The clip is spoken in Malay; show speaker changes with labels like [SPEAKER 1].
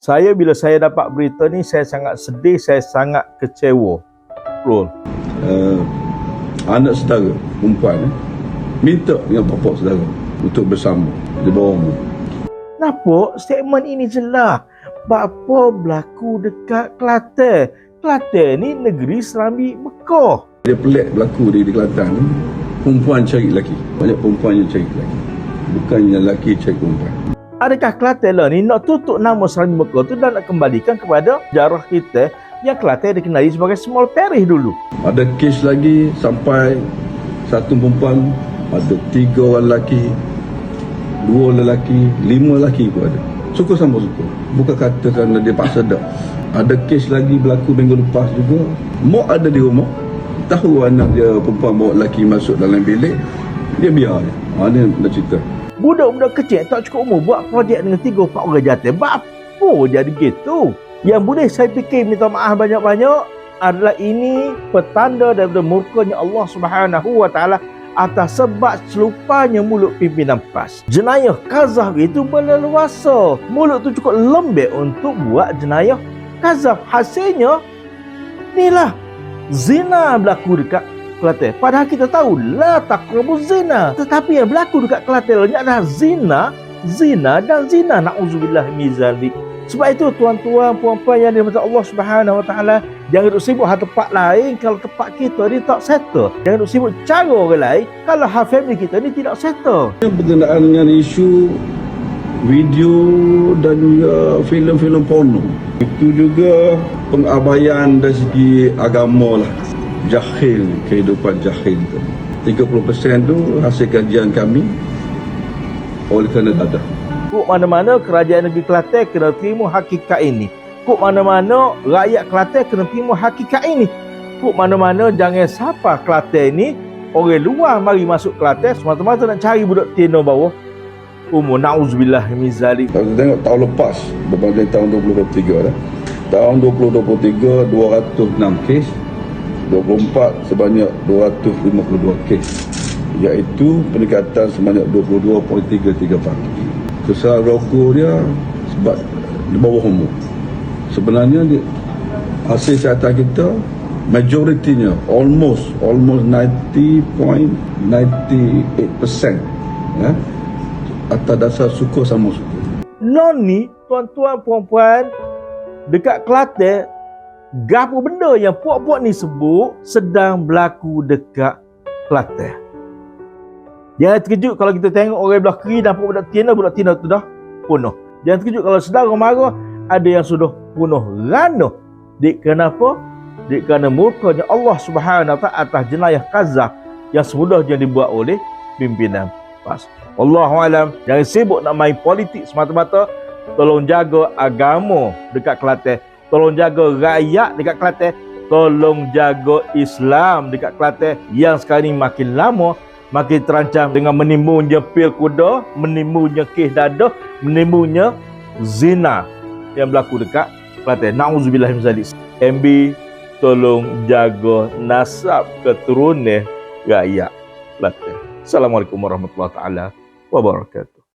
[SPEAKER 1] Saya bila saya dapat berita ni saya sangat sedih, saya sangat kecewa. Rul.
[SPEAKER 2] uh, anak saudara perempuan eh, minta dengan bapa saudara untuk bersama di bawah umur.
[SPEAKER 1] Kenapa statement ini jelas? Bapa berlaku dekat Kelantan. Kelantan ni negeri Serambi Mekah.
[SPEAKER 2] Dia pelik berlaku di, di Kelantan ni, perempuan cari lelaki. Banyak perempuan yang cari lelaki. Bukannya lelaki cari perempuan.
[SPEAKER 1] Adakah Kelantan lah ni nak tutup nama Serambi Mekah tu dan nak kembalikan kepada jarah kita yang Kelantan dikenali sebagai small parish dulu.
[SPEAKER 2] Ada kes lagi sampai satu perempuan, ada tiga orang lelaki, dua lelaki, lima lelaki pun ada. Suka sama suka. Bukan kata kerana dia paksa dak. Ada kes lagi berlaku minggu lepas juga. Mak ada di rumah. Tahu anak dia perempuan bawa lelaki masuk dalam bilik. Dia biar je. Ha, ni nak cerita.
[SPEAKER 1] Budak-budak kecil tak cukup umur buat projek dengan tiga empat orang jantan. Apa jadi gitu? Yang boleh saya fikir minta maaf banyak-banyak adalah ini petanda daripada murkanya Allah Subhanahu wa taala atas sebab celupanya mulut pimpinan PAS. Jenayah kazah itu berleluasa. Mulut tu cukup lembek untuk buat jenayah kazah. Hasilnya, inilah zina berlaku dekat Kelantan. Padahal kita tahu la taqrabu zina. Tetapi yang berlaku dekat ini adalah zina, zina dan zina. Nauzubillah min zalik. Sebab itu tuan-tuan puan-puan yang dirahmati Allah Subhanahu wa taala jangan duk sibuk hal tempat lain kalau tempat kita ni tak settle. Jangan duk sibuk cara orang lain kalau hal family kita ni tidak settle.
[SPEAKER 2] Berkenaan dengan isu video dan juga filem-filem porno. Itu juga pengabaian dari segi agama lah. Jahil, kehidupan jahil tu. 30% tu hasil kajian kami oleh kerana dadah.
[SPEAKER 1] Kuk mana-mana kerajaan negeri Kelantan kena terima hakikat ini. Kuk mana-mana rakyat Kelantan kena terima hakikat ini. Kuk mana-mana jangan siapa Kelantan ni orang luar mari masuk Kelantan semata-mata nak cari budak tino bawah umur na'udzubillah min zalik.
[SPEAKER 2] Kalau kita tengok tahun lepas berbanding tahun 2023 dah. Tahun 2023 206 kes, 24 sebanyak 252 kes. Iaitu peningkatan sebanyak 22.33 pagi. Kesalahan rokok dia sebab di bawah umur. Sebenarnya dia, hasil siasatan kita majoritinya almost almost 90.98% ya atas dasar suka sama suka.
[SPEAKER 1] Non ni tuan-tuan puan-puan dekat Kelantan gapo benda yang puak-puak ni sebut sedang berlaku dekat Kelantan. Jangan terkejut kalau kita tengok orang belah kiri nampak budak tina, budak tina tu dah punuh. Jangan terkejut kalau saudara marah ada yang sudah punuh rana. Dik kenapa? Dik kerana murkanya Allah Subhanahu wa atas jenayah kazah yang semudahnya dibuat oleh pimpinan PAS. Allahu alam, jangan sibuk nak main politik semata-mata. Tolong jaga agama dekat Kelantan. Tolong jaga rakyat dekat Kelantan. Tolong jaga Islam dekat Kelantan yang sekarang ini makin lama makin terancam dengan menimbulnya pil kuda, menimbulnya kes dada, menimbulnya zina yang berlaku dekat Kelantan. Nauzubillah. MB tolong jaga nasab keturunan rakyat Kelantan. Assalamualaikum warahmatullahi taala wabarakatuh.